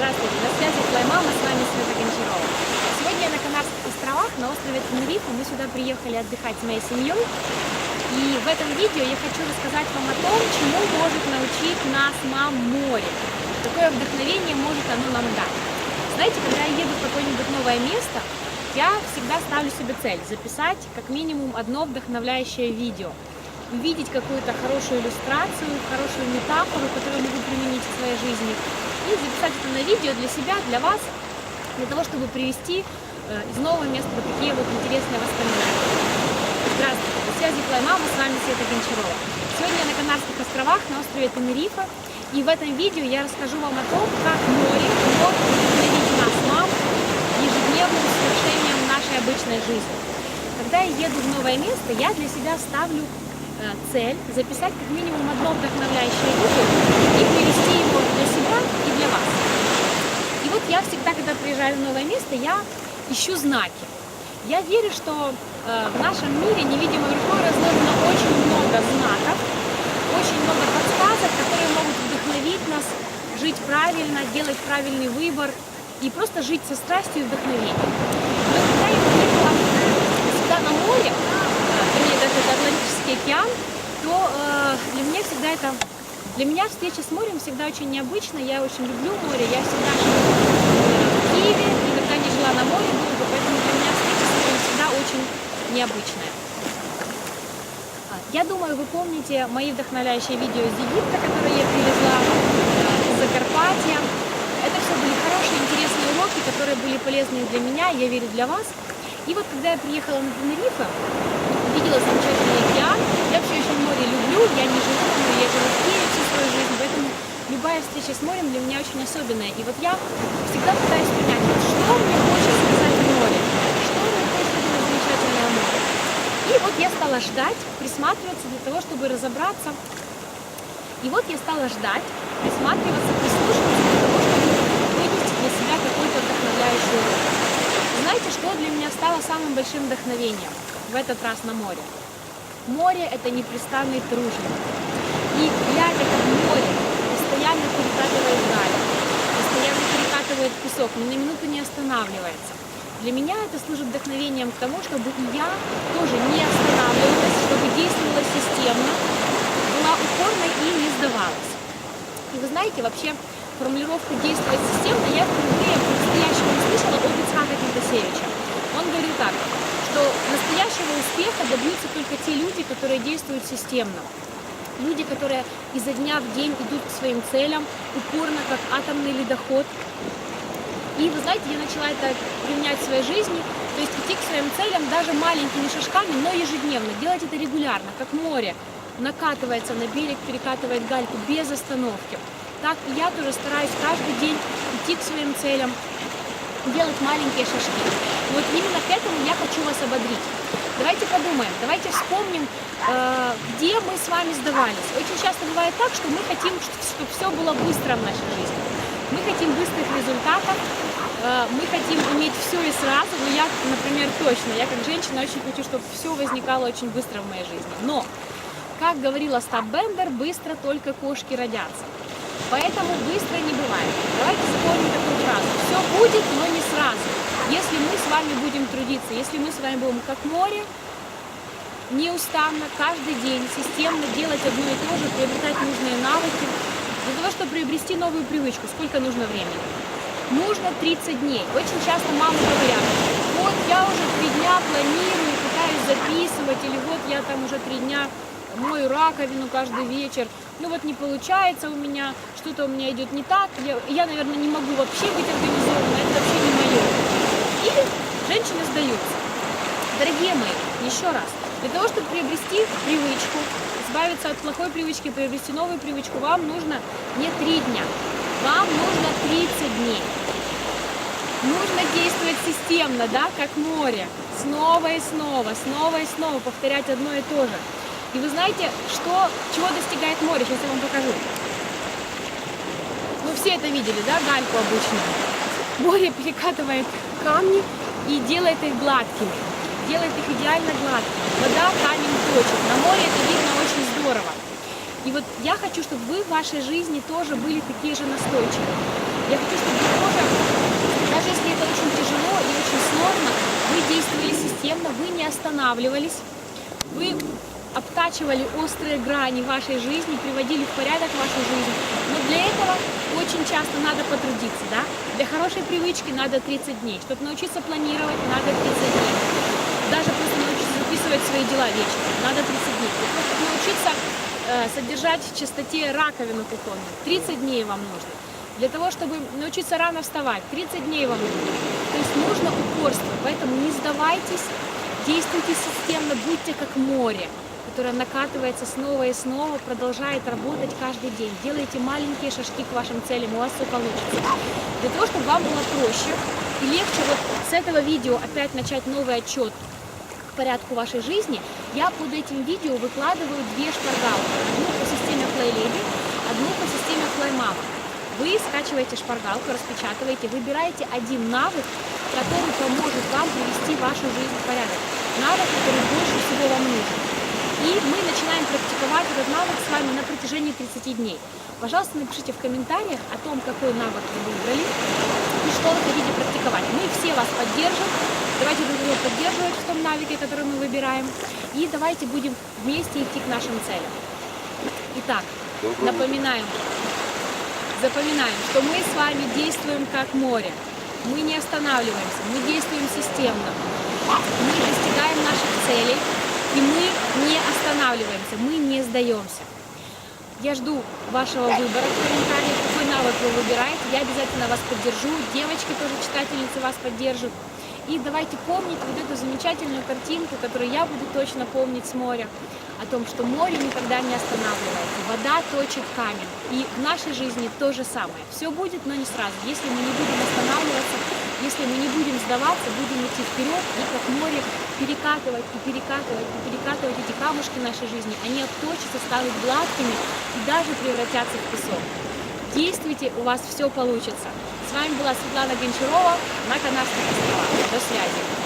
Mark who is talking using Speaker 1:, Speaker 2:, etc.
Speaker 1: Здравствуйте, на связи твоя мама, с вами Света Гончарова. Сегодня я на Канарских островах, на острове Тенерифе. Мы сюда приехали отдыхать с моей семьей. И в этом видео я хочу рассказать вам о том, чему может научить нас мам море. Какое вдохновение может оно нам дать. Знаете, когда я еду в какое-нибудь новое место, я всегда ставлю себе цель записать как минимум одно вдохновляющее видео увидеть какую-то хорошую иллюстрацию, хорошую метафору, которую могу применить в своей жизни, и записать это на видео для себя, для вас, для того, чтобы привести э, из нового места вот такие вот интересные воспоминания. Здравствуйте, на связи Плай Мама, с вами Света Гончарова. Сегодня я на Канарских островах, на острове Тенерифа, и в этом видео я расскажу вам о том, как море может вдохновить нас, мам, ежедневным совершением нашей обычной жизни. Когда я еду в новое место, я для себя ставлю цель записать как минимум одно вдохновляющее видео и привести его для себя и для вас. И вот я всегда, когда приезжаю в новое место, я ищу знаки. Я верю, что э, в нашем мире невидимой рукой разложено очень много знаков, очень много подсказок, которые могут вдохновить нас жить правильно, делать правильный выбор и просто жить со страстью и вдохновением. Но когда я приехала сюда на море, это Атлантический океан, то э, для меня всегда это... Для меня встреча с морем всегда очень необычна. Я очень люблю море. Я всегда живу в Киеве, никогда не жила на море долго, поэтому для меня встреча с морем всегда очень необычная. А, я думаю, вы помните мои вдохновляющие видео из Египта, которые я привезла э, из Закарпатья. Это все были хорошие, интересные уроки, которые были полезны для меня, я верю, для вас. И вот когда я приехала на Тенерифе, увидела замечательный океан. Я вообще очень море люблю, я не живу море, я живу в Киеве всю свою жизнь, поэтому любая встреча с морем для меня очень особенная. И вот я всегда пытаюсь понять, вот что мне хочет сказать море, что мне хочет это замечательное море. И вот я стала ждать, присматриваться для того, чтобы разобраться. И вот я стала ждать, присматриваться, прислушиваться для того, чтобы вынести для себя какой-то вдохновляющий урок. Знаете, что для меня стало самым большим вдохновением? в этот раз на море. Море – это непрестанный труженик. И глядя, как постоянно перекатывает даль, постоянно перекатывает песок, ни на минуту не останавливается. Для меня это служит вдохновением к тому, чтобы и я тоже не останавливалась, чтобы действовала системно, была упорной и не сдавалась. И вы знаете, вообще формулировку «действовать системно» я впервые по-настоящему услышала от Ицхака Кентасевича. Он говорил так, что настоящего успеха добьются только те люди, которые действуют системно. Люди, которые изо дня в день идут к своим целям, упорно, как атомный ледоход. И вы знаете, я начала это применять в своей жизни, то есть идти к своим целям даже маленькими шажками, но ежедневно, делать это регулярно, как море накатывается на берег, перекатывает гальку без остановки. Так я тоже стараюсь каждый день идти к своим целям, делать маленькие шажки. Вот именно к этому я хочу вас ободрить. Давайте подумаем, давайте вспомним, э, где мы с вами сдавались. Очень часто бывает так, что мы хотим, чтобы все было быстро в нашей жизни. Мы хотим быстрых результатов, э, мы хотим иметь все и сразу. Но я, например, точно, я как женщина очень хочу, чтобы все возникало очень быстро в моей жизни. Но, как говорила Стаб Бендер, быстро только кошки родятся. Поэтому быстро не бывает. Давайте запомним такую фразу. Все будет, но не сразу. Если мы с вами будем трудиться, если мы с вами будем как море, неустанно, каждый день, системно делать одно и то же, приобретать нужные навыки, для того, чтобы приобрести новую привычку, сколько нужно времени? Нужно 30 дней. Очень часто мамы говорят, вот я уже три дня планирую, пытаюсь записывать, или вот я там уже три дня мою раковину каждый вечер, ну вот не получается у меня, что-то у меня идет не так, я, я, наверное, не могу вообще быть организована, это вообще не мое. Или женщины сдаются. Дорогие мои, еще раз, для того, чтобы приобрести привычку, избавиться от плохой привычки, приобрести новую привычку, вам нужно не три дня, вам нужно 30 дней. Нужно действовать системно, да, как море. Снова и снова, снова и снова повторять одно и то же. И вы знаете, что, чего достигает море? Сейчас я вам покажу. Ну, все это видели, да, гальку обычную. Море перекатывает камни и делает их гладкими. Делает их идеально гладкими. Вода камень точит. На море это видно очень здорово. И вот я хочу, чтобы вы в вашей жизни тоже были такие же настойчивые. Я хочу, чтобы вы тоже, даже если это очень тяжело и очень сложно, вы действовали системно, вы не останавливались, вы обтачивали острые грани вашей жизни, приводили в порядок вашу жизнь. Но для этого очень часто надо потрудиться, да? Для хорошей привычки надо 30 дней. Чтобы научиться планировать, надо 30 дней. Даже просто научиться записывать свои дела вечером, надо 30 дней. Того, чтобы научиться э, содержать в чистоте раковину кухонную, 30 дней вам нужно. Для того, чтобы научиться рано вставать, 30 дней вам нужно. То есть нужно упорство, поэтому не сдавайтесь, действуйте системно, будьте как море которое накатывается снова и снова, продолжает работать каждый день. Делайте маленькие шажки к вашим целям, у вас все получится. Для того, чтобы вам было проще и легче вот с этого видео опять начать новый отчет к порядку вашей жизни, я под этим видео выкладываю две шпаргалки. Одну по системе PlayLady, одну по системе PlayMama. Вы скачиваете шпаргалку, распечатываете, выбираете один навык, который поможет вам привести вашу жизнь в порядок. Навык, который больше всего вам нужен. И мы начинаем практиковать этот навык с вами на протяжении 30 дней. Пожалуйста, напишите в комментариях о том, какой навык вы выбрали и что вы хотите практиковать. Мы все вас поддержим. Давайте друг друга поддерживать в том навыке, который мы выбираем. И давайте будем вместе идти к нашим целям. Итак, напоминаем, запоминаем, что мы с вами действуем как море. Мы не останавливаемся, мы действуем системно. Мы достигаем наших целей, и мы не останавливаемся, мы не сдаемся. Я жду вашего выбора в комментариях, какой навык вы выбираете. Я обязательно вас поддержу. Девочки тоже читательницы вас поддержат. И давайте помнить вот эту замечательную картинку, которую я буду точно помнить с моря, о том, что море никогда не останавливается, вода точит камень. И в нашей жизни то же самое. Все будет, но не сразу. Если мы не будем останавливаться, если мы не будем сдаваться, будем идти вперед и как море перекатывать и перекатывать и перекатывать эти камушки нашей жизни, они обточатся, станут гладкими и даже превратятся в песок. Действуйте, у вас все получится. С вами была Светлана Гончарова на Канарских островах. До связи.